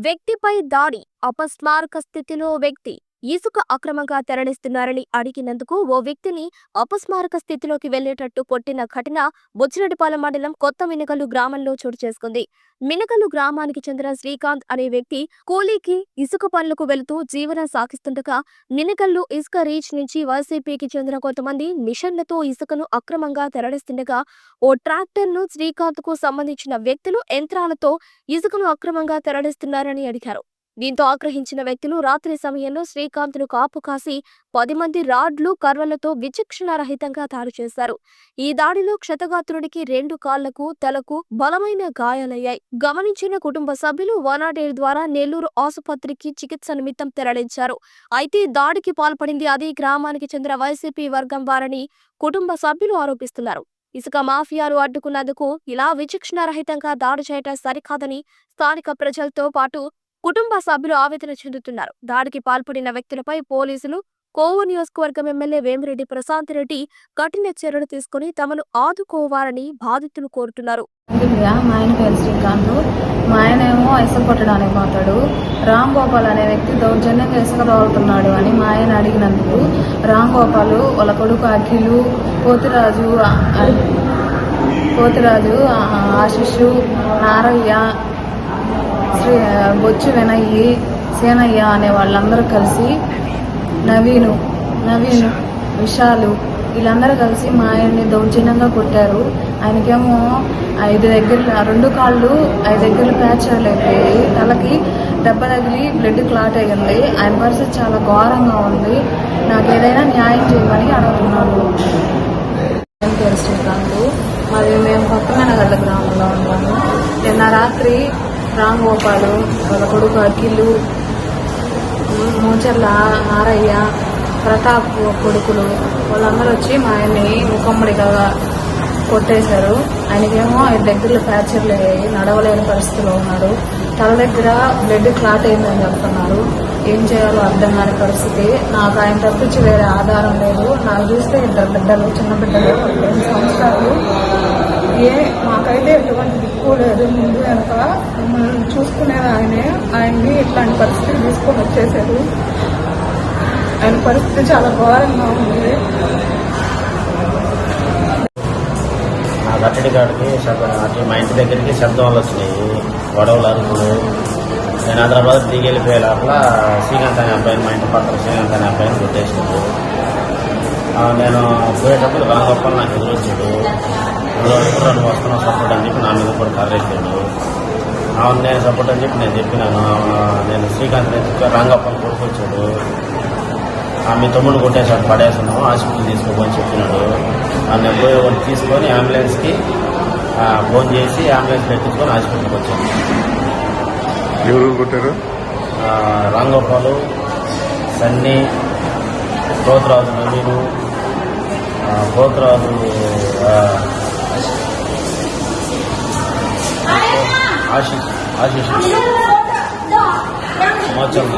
వ్యక్తిపై దాడి అపస్మారక స్థితిలో వ్యక్తి ఇసుక అక్రమంగా తరలిస్తున్నారని అడిగినందుకు ఓ వ్యక్తిని అపస్మారక స్థితిలోకి వెళ్ళేటట్టు పొట్టిన ఘటన బుచ్చిరెడ్డిపాలెం మండలం కొత్త మినకలు గ్రామంలో చోటు చేసుకుంది. మినకలు గ్రామానికి చెందిన శ్రీకాంత్ అనే వ్యక్తి కూలీకి ఇసుక పనులకు వెళుతూ జీవనం సాగిస్తుండగా మినకల్లు ఇసుక రీచ్ నుంచి వైసీపీకి చెందిన కొంతమంది మిషన్లతో ఇసుకను అక్రమంగా తరలిస్తుండగా ఓ ట్రాక్టర్ను శ్రీకాంత్కు సంబంధించిన వ్యక్తులు యంత్రాలతో ఇసుకను అక్రమంగా తరలిస్తున్నారని అడిగారు. దీంతో ఆగ్రహించిన వ్యక్తులు రాత్రి సమయంలో శ్రీకాంత్ను కాపు కాసి పది మంది రాడ్లు కర్రలతో విచక్షణారహితంగా దాడి చేశారు. ఈ దాడిలో క్షతగాత్రుడికి రెండు కాళ్ళకు తలకు బలమైన గాయాలయ్యాయి. గమనించిన కుటుంబ సభ్యులు వనాడేరు ద్వారా నెల్లూరు ఆసుపత్రికి చికిత్స నిమిత్తం తరలించారు. అయితే దాడికి పాల్పడింది అదే గ్రామానికి చెందిన వైసీపీ వర్గం వారని కుటుంబ సభ్యులు ఆరోపిస్తున్నారు. ఇసుక మాఫియాలు అడ్డుకున్నందుకు ఇలా విచక్షణారహితంగా దాడి చేయటం సరికాదని స్థానిక ప్రజలతో పాటు కుటుంబ సభ్యులు ఆవేదన చెందుతున్నారు. దాడికి పాల్పడిన వ్యక్తులపై పోలీసులు కోవూరు నియోజకవర్గం ఎమ్మెల్యే వేమిరెడ్డి ప్రశాంత్ రెడ్డి కఠిన చర్యలు తీసుకుని తమను ఆదుకోవాలని బాధితులు కోరుతున్నారు. మా ఆయన పేరు శ్రీకాంత్. మా ఆయన ఏమో ఇసుక కొట్టడానికి పోతాడు. రామ్ గోపాల్ అనే వ్యక్తి దౌర్జన్యంగా ఇసుక తోలుతున్నాడు అని మా ఆయన అడిగినందుకు రామ్ గోపాల్ వాళ్ళ కొడుకు అఖిలు పోతిరాజు ఆ- పోతిరాజు ఆశిషు నారయ్య శ్రీ బొచ్చు వినయ్యి సేనయ్య అనే వాళ్ళందరూ కలిసి నవీను నవీను విశాలు వీళ్ళందరూ కలిసి మా ఆయన్ని దౌర్జన్యంగా కొట్టారు. ఆయనకేమో ఐదు దగ్గర రెండు కాళ్ళు ఐదు దగ్గర ఫ్రాక్చర్లు అయిపోయాయి తలకి దెబ్బ తగిలి బ్లడ్ క్లాట్ అయ్యింది. ఆయన పరిస్థితి చాలా ఘోరంగా ఉంది. నాకు ఏదైనా న్యాయం చేయమని అడుగుతున్నాను. ఆయన పేరు శ్రీకాంత్? మరి మేము కొత్తమేనగడ్డ గ్రామంలో ఉన్నాము. నిన్న రాత్రి రామ్ గోపాలు వాళ్ళ కొడుకు అఖిలు మూచర్ల నారయ్య ప్రతాప్ కొడుకులు వాళ్ళందరూ వచ్చి మా ఆయన్ని ముఖమ్మడిగా కొట్టేశారు. ఆయనకేమో ఆయన దగ్గరలో ఫ్రాక్చర్లు అయ్యాయి నడవలేని పరిస్థితిలో ఉన్నారు తల దగ్గర బ్లడ్ క్లాట్ అయిందని చెప్తున్నారు. ఏం చేయాలో అర్థం కాని పరిస్థితి. నాకు ఆయన తప్పించి వేరే ఆధారం లేదు. నాకు చూస్తే ఇద్దరు బిడ్డలు చిన్న బిడ్డలు రెండు సంవత్సరాలు. ఏ మాకైతే ఎటువంటి దిక్కు లేదు. ముందు వెనక మమ్మల్ని చూసుకునేది ఆయనే ఆయన్ని ఇట్లాంటి పరిస్థితి తీసుకొని వచ్చేసారు. ఆయన పరిస్థితి చాలా ఘోరంగా ఉంది. ఆ కట్టడి కాడికి శబ్దం మా ఇంటి దగ్గరికి శబ్దం వల్ల వచ్చినాయి. గొడవలు అరుపులు. నేను హైదరాబాద్ దిగి వెళ్ళిపోయే లోపల శ్రీకాంత్ అనే అబ్బాయిని మా ఇంటి పక్కన శ్రీకాంత్ అనే అబ్బాయిని కొట్టేసాడు నేను పోయేటప్పుడు రాంగొప్పలు నాకు ఎదురు వస్తున్నాం సపోర్ట్ అని చెప్పి నా మీద కూడా కర్రెక్కాడు అవును నేను సపోర్ట్ అని చెప్పి నేను చెప్పినాను. నేను శ్రీకాంత్ నేను రాంగప్పని కొడుకొచ్చాడు. ఆ, మీ తమ్ముడు కొట్టేసాడు పడేస్తున్నాము హాస్పిటల్ తీసుకోమని చెప్పినాడు. ఆ, నేను పోయి ఒకటి తీసుకొని అంబులెన్స్కి ఫోన్ చేసి అంబులెన్స్ పెట్టించుకొని హాస్పిటల్కి వచ్చాను. ఎవరు కొట్టారు? రాంగోపాలు సన్నీ గోత్రాజు నవీను ఆ, గోత్రాజు ఆశీష్ ఆశీష్. మోచల్